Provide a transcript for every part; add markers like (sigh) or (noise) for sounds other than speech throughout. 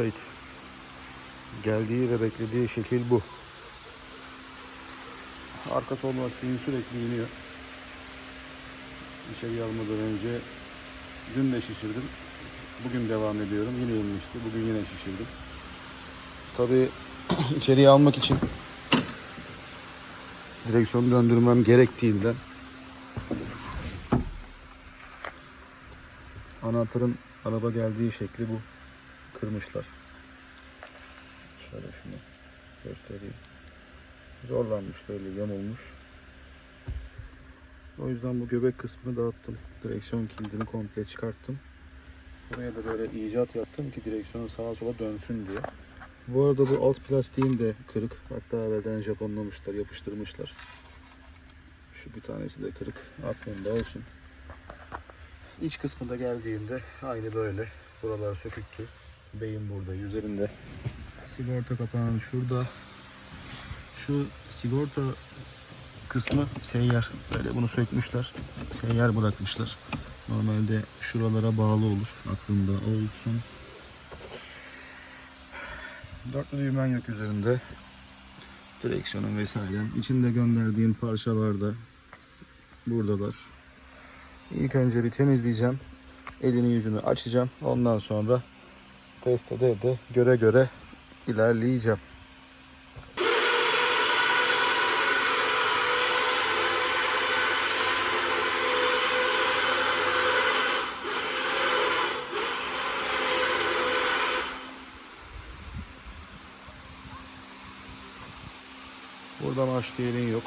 Sait. Geldiği ve beklediği şekil bu. Arka sol lastiğin sürekli iniyor. İçeri almadan önce dün de şişirdim. Bugün devam ediyorum. Yine inmişti. Bugün yine şişirdim. Tabii (clears throat) içeriye almak için direksiyonu döndürmem gerektiğinden anahtarın araba geldiği şekli bu. Kırmışlar. Şöyle şunu göstereyim. Zorlanmış böyle yamulmuş. O yüzden bu göbek kısmını dağıttım. Direksiyon kilidini komple çıkarttım. Buraya da böyle icat yaptım ki direksiyon sağa sola dönsün diye. Bu arada bu alt plastiğim de kırık. Hatta evvelden Japonlamışlar, yapıştırmışlar. Şu bir tanesi de kırık. Aklında olsun. İç kısmında geldiğinde aynı böyle. Buralar söküktü. Beyin burada üzerinde. Sigorta kapağının şurada. Şu sigorta kısmı seyyar. Böyle bunu sökmüşler. Seyyar bırakmışlar. Normalde şuralara bağlı olur. Aklında olsun. Dörtlü düğmen yok üzerinde. Direksiyonun vesaire. İçinde gönderdiğim parçalar da buradalar. İlk önce bir temizleyeceğim. Elini yüzünü açacağım. Ondan sonra test ede de göre göre ilerleyeceğim. Burada marş bir yerin yok.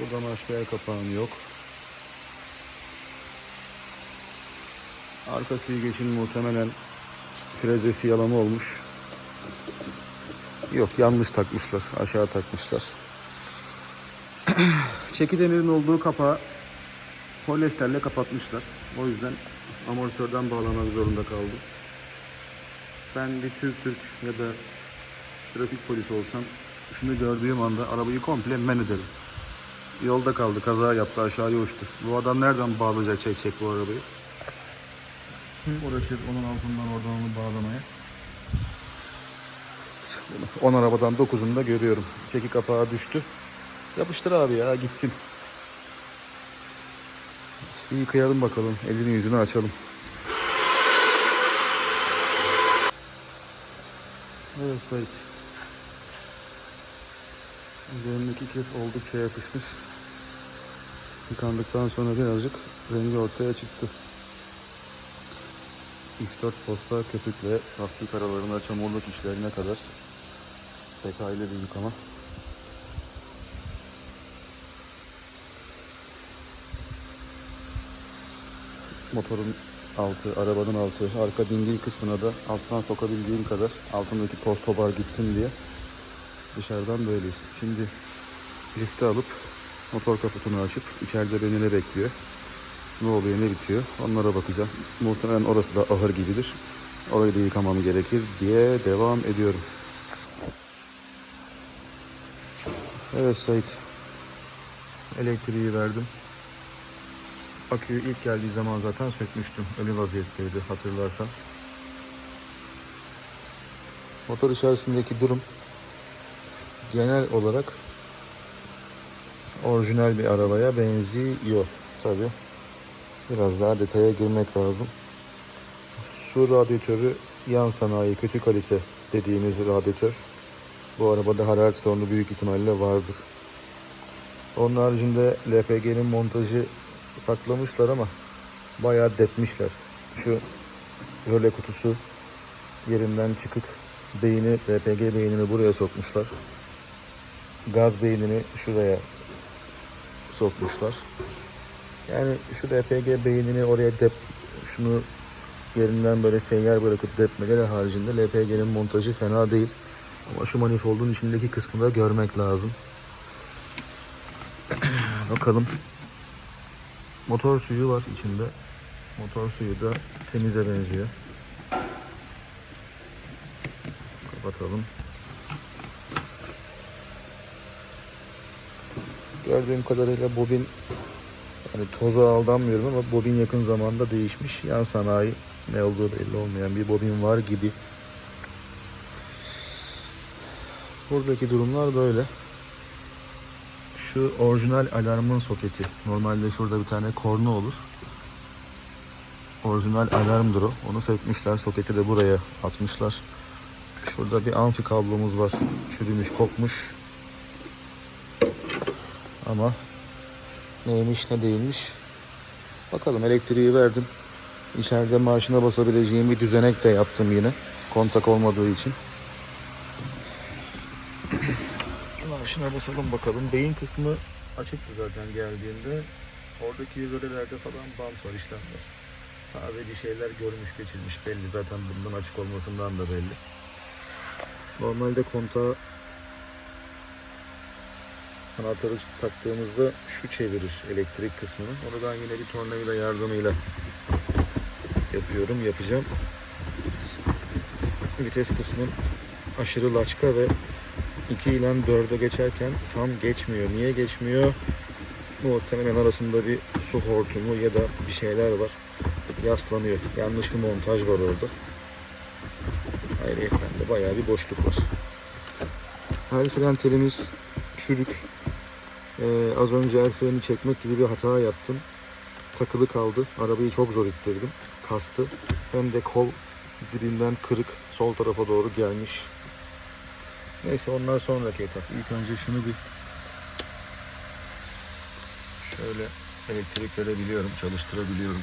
Burada marş bir el kapağın yok. Arka silgecin muhtemelen frezesi yalama olmuş. Yok yanlış takmışlar. Aşağı takmışlar. (clears throat) Çeki demirin olduğu kapağı polyesterle kapatmışlar. O yüzden amortisörden bağlamak zorunda kaldım. Ben bir Türk Türk ya da trafik polisi olsam şunu gördüğüm anda arabayı komple men ederim. Yolda kaldı, kaza yaptı, aşağıya uçtu. Bu adam nereden bağlayacak, çekecek bu arabayı? Uğraşır onun altından oradan onu bağlamaya? 10 arabadan 9'unu da görüyorum. Çeki kapağı düştü. Yapıştır abi ya gitsin. Bir yıkayalım bakalım. Elini yüzünü açalım. Evet Sait. Üzerindeki kir oldukça yapışmış. Yıkandıktan sonra birazcık rengi ortaya çıktı. 3-4 posta köpükle lastik aralarında çamurluk işlerine kadar detaylı bir yıkama. Motorun altı, arabanın altı, arka dingil kısmına da alttan sokabildiğim kadar altındaki toz tobar gitsin diye dışarıdan böyleyiz. Şimdi lifte alıp motor kaputunu açıp içeride beni ne bekliyor? Ne oluyor ne bitiyor? Onlara bakacağım. Muhtemelen orası da ahır gibidir. Orayı da yıkamam gerekir diye devam ediyorum. Evet Sait. Elektriği verdim. Aküyü ilk geldiği zaman zaten sökmüştüm. Ölü vaziyetteydi hatırlarsan. Motor içerisindeki durum genel olarak orijinal bir arabaya benziyor tabi. Biraz daha detaya girmek lazım. Su radyatörü yan sanayi kötü kalite dediğimiz radyatör. Bu arabada hararet sorunu büyük ihtimalle vardır. Onun haricinde LPG'nin montajı saklamışlar ama bayağı depmişler. Şu röle kutusu yerinden çıkık. Beyni, LPG beynini buraya sokmuşlar. Gaz beynini şuraya sokmuşlar. Yani şu LPG beynini oraya dep şunu yerinden böyle seyyar bırakıp depmeleri haricinde LPG'nin montajı fena değil. Ama şu manifoldun içindeki kısmını da görmek lazım. (clears throat) Bakalım. Motor suyu var içinde. Motor suyu da temize benziyor. Kapatalım. Gördüğüm kadarıyla bobin Hani toza aldanmıyorum ama bobin yakın zamanda değişmiş. Yan sanayi ne olduğu belli olmayan bir bobin var gibi. Buradaki durumlar böyle. Şu orijinal alarmın soketi. Normalde şurada bir tane korna olur. Orijinal alarmdır o. Onu sökmüşler. Soketi de buraya atmışlar. Şurada bir amfi kablomuz var. Çürümüş, kopmuş. Ama neymiş ne değilmiş. Bakalım elektriği verdim. İçeride marşına basabileceğim bir düzenek de yaptım yine. Kontak olmadığı için. (clears throat) Marşına basalım bakalım. Beyin kısmı açıktı zaten geldiğinde. Oradaki yüzeylerde falan bant var işlemler. Taze bir şeyler görmüş geçirmiş belli. Zaten bundan açık olmasından da belli. Normalde kontağı anahtarı taktığımızda şu çevirir elektrik kısmını. Onu ben yine bir tornavida yardımıyla yapıyorum, yapacağım. Vites kısmı aşırı laçka ve 2 ile 4'e geçerken tam geçmiyor. Niye geçmiyor? Muhtemelen arasında bir su hortumu ya da bir şeyler var. Yaslanıyor. Yanlış bir montaj var orada. Ayrıyeten de bayağı bir boşluk var. El fren telimiz çürük. Ee, az önce el freni çekmek gibi bir hata yaptım. Takılı kaldı. Arabayı çok zor ittirdim. Kastı. Hem de kol dibinden kırık. Sol tarafa doğru gelmiş. Neyse onlar sonraki etap. İlk önce şunu bir şöyle elektrik verebiliyorum, çalıştırabiliyorum.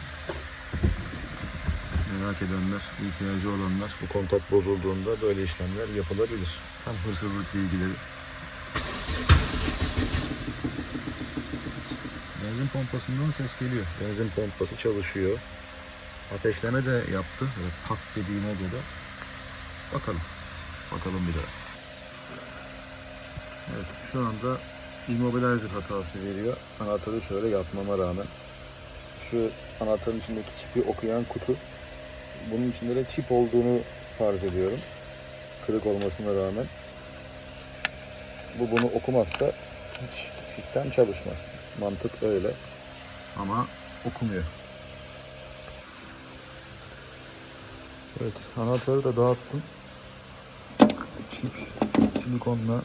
Merak edenler, ihtiyacı olanlar bu kontak bozulduğunda böyle işlemler yapılabilir. Tam hırsızlık bilgileri. Benzin pompasından ses geliyor. Benzin pompası çalışıyor. Ateşleme de yaptı. Böyle pat dediğine göre. Bakalım. Bakalım bir daha. Evet şu anda immobilizer hatası veriyor. Anahtarı şöyle yapmama rağmen. Şu anahtarın içindeki çipi okuyan kutu. Bunun içinde de çip olduğunu farz ediyorum. Kırık olmasına rağmen. Bu bunu okumazsa hiç sistem çalışmaz. Mantık öyle. Ama okumuyor. Evet anahtarı da dağıttım. Çip silikonla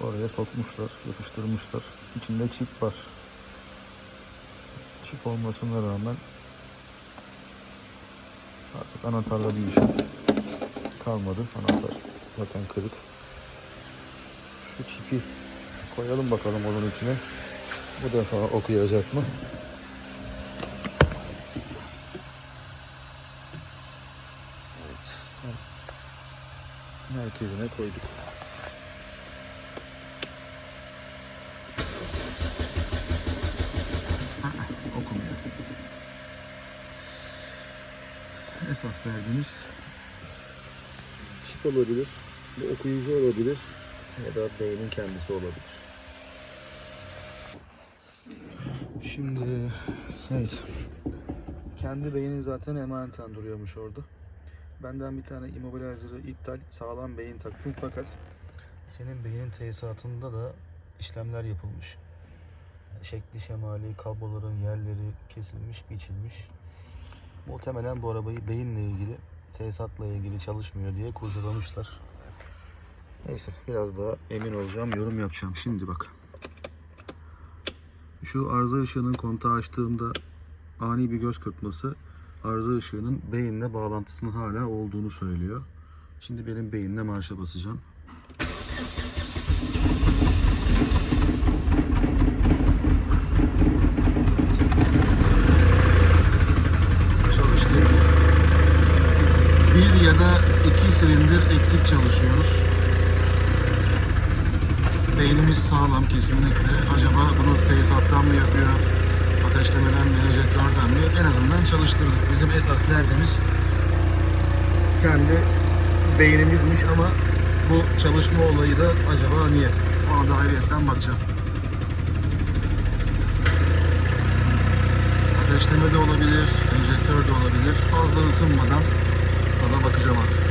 oraya sokmuşlar, yapıştırmışlar. İçinde çip var. Çip olmasına rağmen artık anahtarla bir işim kalmadı. Anahtar zaten kırık. Şu çipi koyalım bakalım onun içine. Bu defa okuyacak mı? Evet. Merkezine koyduk. okumuyor. Esas derdimiz çip olabilir, bir okuyucu olabilir ya da beynin kendisi olabilir. Şimdi evet, kendi beynin zaten emaneten duruyormuş orada. Benden bir tane immobilizer'ı iptal, sağlam beyin taktım fakat senin beynin tesisatında da işlemler yapılmış şekli şemali, kabloların yerleri kesilmiş, biçilmiş. Muhtemelen bu arabayı beyinle ilgili, tesisatla ilgili çalışmıyor diye kurcalamışlar. Neyse biraz daha emin olacağım, yorum yapacağım. Şimdi bak. Şu arıza ışığının kontağı açtığımda ani bir göz kırpması arıza ışığının beyinle bağlantısının hala olduğunu söylüyor. Şimdi benim beyinle marşa basacağım. çalıştı. Bir ya da iki silindir eksik çalışıyoruz. Beynimiz sağlam kesinlikle. Acaba bunu tesisattan mı yapıyor? Ateşlemeden mi, enjektörden mi? En azından çalıştırdık. Bizim esas derdimiz kendi beynimizmiş ama bu çalışma olayı da acaba niye? Ona da ayrıyetten bakacağım. Ateşleme de olabilir, enjektör de olabilir. Fazla ısınmadan ona bakacağım artık.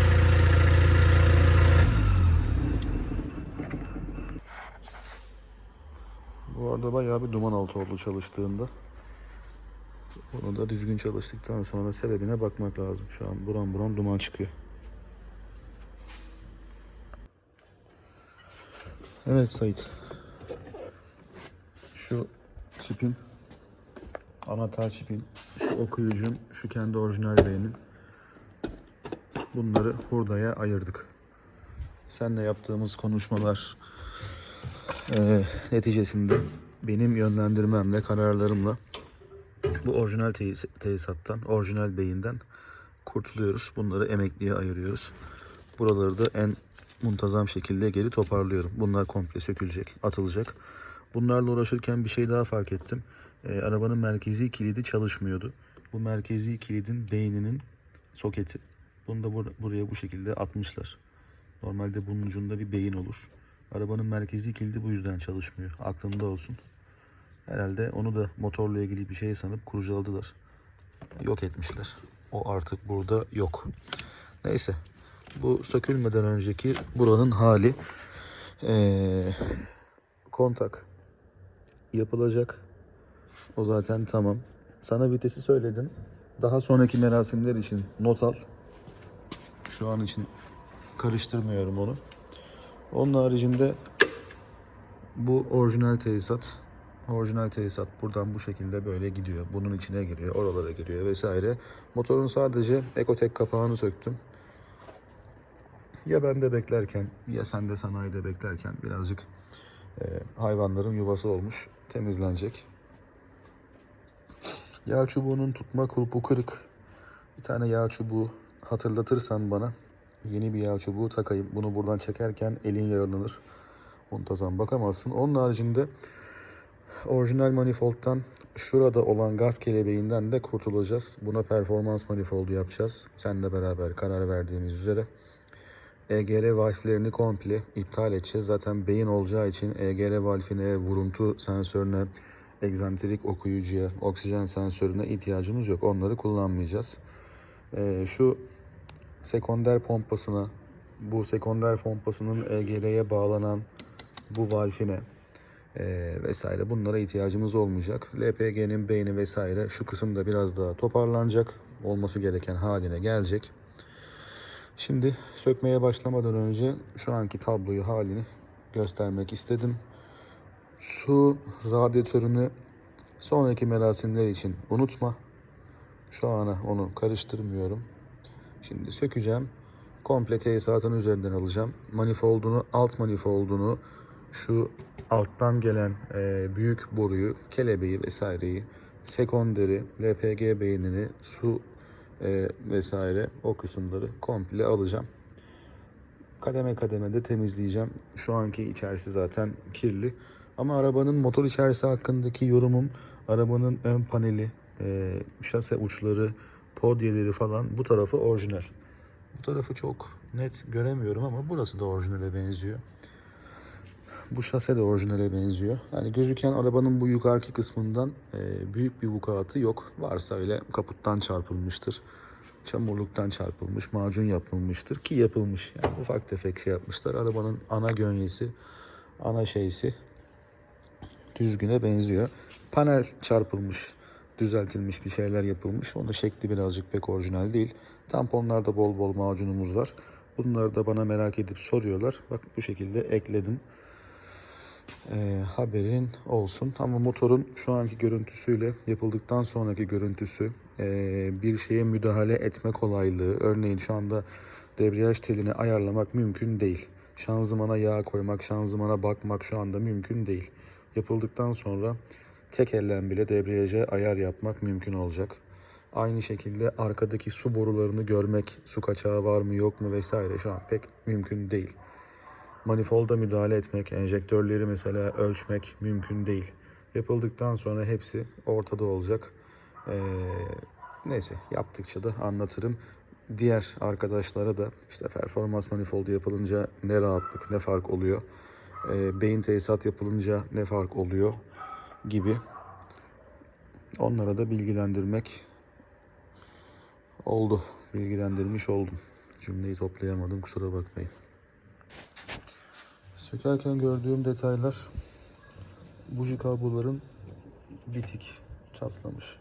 Arada bayağı bir duman altı oldu çalıştığında. Bunu da düzgün çalıştıktan sonra sebebine bakmak lazım. Şu an buram buram duman çıkıyor. Evet Sait. Şu çipin anahtar çipin, şu okuyucum, şu kendi orijinal beynin. Bunları hurdaya ayırdık. Seninle yaptığımız konuşmalar eee, neticesinde benim yönlendirmemle, kararlarımla bu orijinal tesis- tesisattan, orijinal beyinden kurtuluyoruz. Bunları emekliye ayırıyoruz. Buraları da en muntazam şekilde geri toparlıyorum. Bunlar komple sökülecek, atılacak. Bunlarla uğraşırken bir şey daha fark ettim. Ee, arabanın merkezi kilidi çalışmıyordu. Bu merkezi kilidin beyninin soketi. Bunu da bur- buraya bu şekilde atmışlar. Normalde bunun ucunda bir beyin olur. Arabanın merkezi kilidi bu yüzden çalışmıyor. Aklında olsun. Herhalde onu da motorla ilgili bir şey sanıp kurcaladılar. Yok etmişler. O artık burada yok. Neyse. Bu sökülmeden önceki buranın hali ee, kontak yapılacak. O zaten tamam. Sana vitesi söyledim. Daha sonraki merasimler için not al. Şu an için karıştırmıyorum onu. Onun haricinde bu orijinal tesisat. Orijinal tesisat buradan bu şekilde böyle gidiyor. Bunun içine giriyor, oralara giriyor vesaire. Motorun sadece Ekotek kapağını söktüm. Ya bende beklerken ya sende sanayide beklerken birazcık e, hayvanların yuvası olmuş. Temizlenecek. Yağ çubuğunun tutma kulpu kırık. Bir tane yağ çubuğu hatırlatırsan bana yeni bir yağ çubuğu takayım. Bunu buradan çekerken elin yaralanır. Muntazam bakamazsın. Onun haricinde orijinal manifoldtan şurada olan gaz kelebeğinden de kurtulacağız. Buna performans manifoldu yapacağız. Seninle beraber karar verdiğimiz üzere. EGR valflerini komple iptal edeceğiz. Zaten beyin olacağı için EGR valfine, vuruntu sensörüne, egzantrik okuyucuya, oksijen sensörüne ihtiyacımız yok. Onları kullanmayacağız. Ee, şu sekonder pompasına, bu sekonder pompasının EGR'ye bağlanan bu valfine e, vesaire bunlara ihtiyacımız olmayacak. LPG'nin beyni vesaire şu kısımda biraz daha toparlanacak. Olması gereken haline gelecek. Şimdi sökmeye başlamadan önce şu anki tabloyu halini göstermek istedim. Su radyatörünü sonraki merasimler için unutma. Şu ana onu karıştırmıyorum. Şimdi sökeceğim. Komple tesisatın üzerinden alacağım. Manifoldunu, alt manifoldunu, şu alttan gelen e, büyük boruyu, kelebeği vesaireyi, sekonderi, LPG beynini, su e, vesaire o kısımları komple alacağım. Kademe kademe de temizleyeceğim. Şu anki içerisi zaten kirli. Ama arabanın motor içerisi hakkındaki yorumum arabanın ön paneli, e, şase uçları, podyeleri falan bu tarafı orijinal. Bu tarafı çok net göremiyorum ama burası da orijinale benziyor. Bu şase de orijinale benziyor. Yani gözüken arabanın bu yukarıki kısmından e, büyük bir vukuatı yok. Varsa öyle kaputtan çarpılmıştır. Çamurluktan çarpılmış, macun yapılmıştır ki yapılmış. Yani ufak tefek şey yapmışlar. Arabanın ana gönyesi, ana şeysi düzgüne benziyor. Panel çarpılmış, düzeltilmiş bir şeyler yapılmış. Onun şekli birazcık pek orijinal değil. Tamponlarda bol bol macunumuz var. Bunları da bana merak edip soruyorlar. Bak bu şekilde ekledim. Ee, haberin olsun. Ama motorun şu anki görüntüsüyle yapıldıktan sonraki görüntüsü ee, bir şeye müdahale etme kolaylığı. Örneğin şu anda debriyaj telini ayarlamak mümkün değil. Şanzımana yağ koymak, şanzımana bakmak şu anda mümkün değil. Yapıldıktan sonra tek ellen bile debriyaja ayar yapmak mümkün olacak. Aynı şekilde arkadaki su borularını görmek, su kaçağı var mı yok mu vesaire şu an pek mümkün değil. Manifolda müdahale etmek, enjektörleri mesela ölçmek mümkün değil. Yapıldıktan sonra hepsi ortada olacak. Ee, neyse yaptıkça da anlatırım. Diğer arkadaşlara da işte performans manifoldu yapılınca ne rahatlık, ne fark oluyor. Ee, beyin tesisat yapılınca ne fark oluyor gibi. Onlara da bilgilendirmek oldu. Bilgilendirmiş oldum. Cümleyi toplayamadım kusura bakmayın. Sökerken gördüğüm detaylar buji kabloların bitik, çatlamış.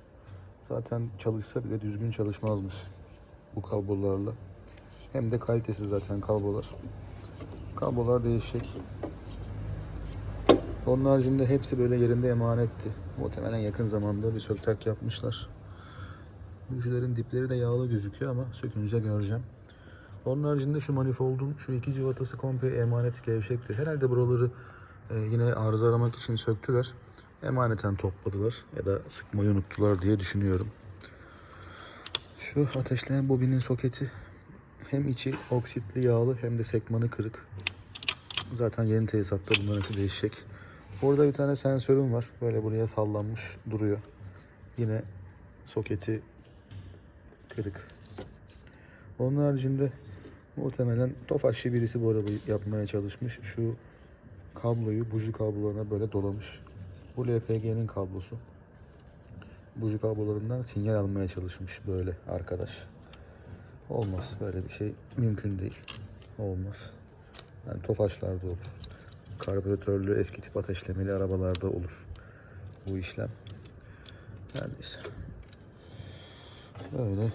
zaten çalışsa bile düzgün çalışmazmış bu kablolarla. Hem de kalitesiz zaten kablolar. Kablolar değişecek. Onun haricinde hepsi böyle yerinde emanetti. Muhtemelen yakın zamanda bir söktak yapmışlar. Bujilerin dipleri de yağlı gözüküyor ama sökünce göreceğim. Onun haricinde şu manifoldun şu iki civatası komple emanet gevşekti. Herhalde buraları e, yine arıza aramak için söktüler. Emaneten topladılar ya da sıkmayı unuttular diye düşünüyorum. Şu ateşleyen bobinin soketi hem içi oksitli yağlı hem de sekmanı kırık. Zaten yeni tesisatta bunların hepsi değişecek. Burada bir tane sensörüm var. Böyle buraya sallanmış duruyor. Yine soketi kırık. Onun haricinde muhtemelen Tofaşçı birisi bu arabayı yapmaya çalışmış. Şu kabloyu buji kablolarına böyle dolamış. Bu LPG'nin kablosu. Buji kablolarından sinyal almaya çalışmış böyle arkadaş. Olmaz böyle bir şey mümkün değil. Olmaz. Yani Tofaşlarda olur. Karbüratörlü eski tip ateşlemeli arabalarda olur bu işlem. Her neyse. Böyle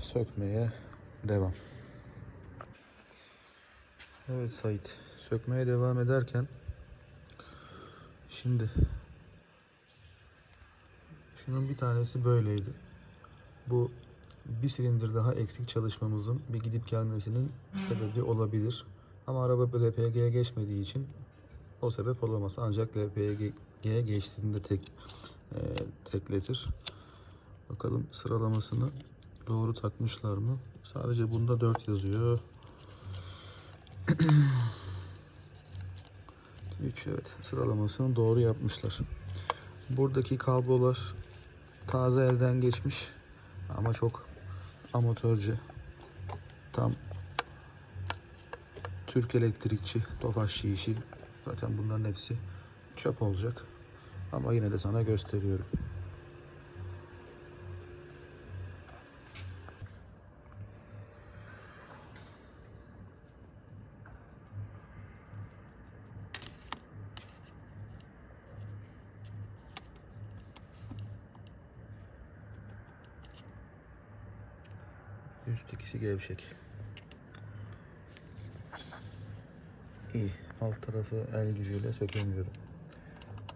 sökmeye devam. Evet Sait. Sökmeye devam ederken şimdi şunun bir tanesi böyleydi. Bu bir silindir daha eksik çalışmamızın bir gidip gelmesinin sebebi olabilir. Ama araba LPG'ye geçmediği için o sebep olamaz. Ancak LPG'ye geçtiğinde tek e, tekletir. Bakalım sıralamasını doğru takmışlar mı? Sadece bunda 4 yazıyor. (clears throat) 3 evet sıralamasını doğru yapmışlar. Buradaki kablolar taze elden geçmiş ama çok amatörce. Tam Türk elektrikçi, Tofaşçı işi. Zaten bunların hepsi çöp olacak. Ama yine de sana gösteriyorum. Üst ikisi gevşek. İyi. Alt tarafı el gücüyle sökemiyorum.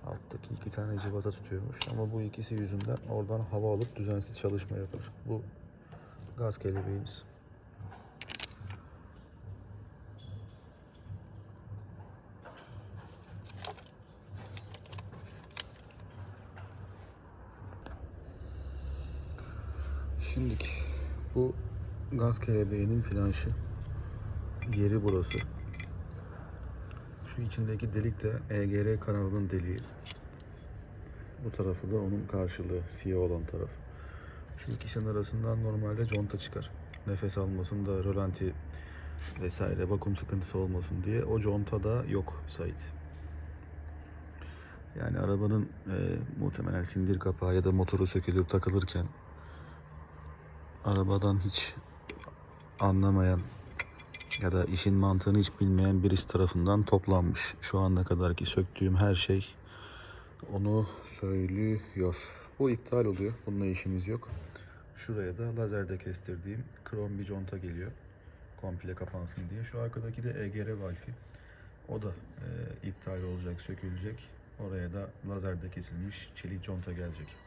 Alttaki iki tane civata tutuyormuş ama bu ikisi yüzünden oradan hava alıp düzensiz çalışma yapar. Bu gaz kelebeğimiz. Şimdiki bu gaz kelebeğinin flanşı. Yeri burası. Şu içindeki delik de EGR kanalının deliği. Bu tarafı da onun karşılığı, siyah olan taraf. Şu ikisinin arasından normalde conta çıkar. Nefes almasında rölanti vesaire vakum sıkıntısı olmasın diye. O conta da yok Sait. Yani arabanın e, muhtemelen sindir kapağı ya da motoru sökülüp takılırken arabadan hiç anlamayan ya da işin mantığını hiç bilmeyen birisi tarafından toplanmış. Şu ana kadarki söktüğüm her şey onu söylüyor. Bu iptal oluyor. Bununla işimiz yok. Şuraya da lazerde kestirdiğim krom bir conta geliyor. Komple kapansın diye. Şu arkadaki de EGR valfi. O da e, iptal olacak, sökülecek. Oraya da lazerde kesilmiş çelik conta gelecek.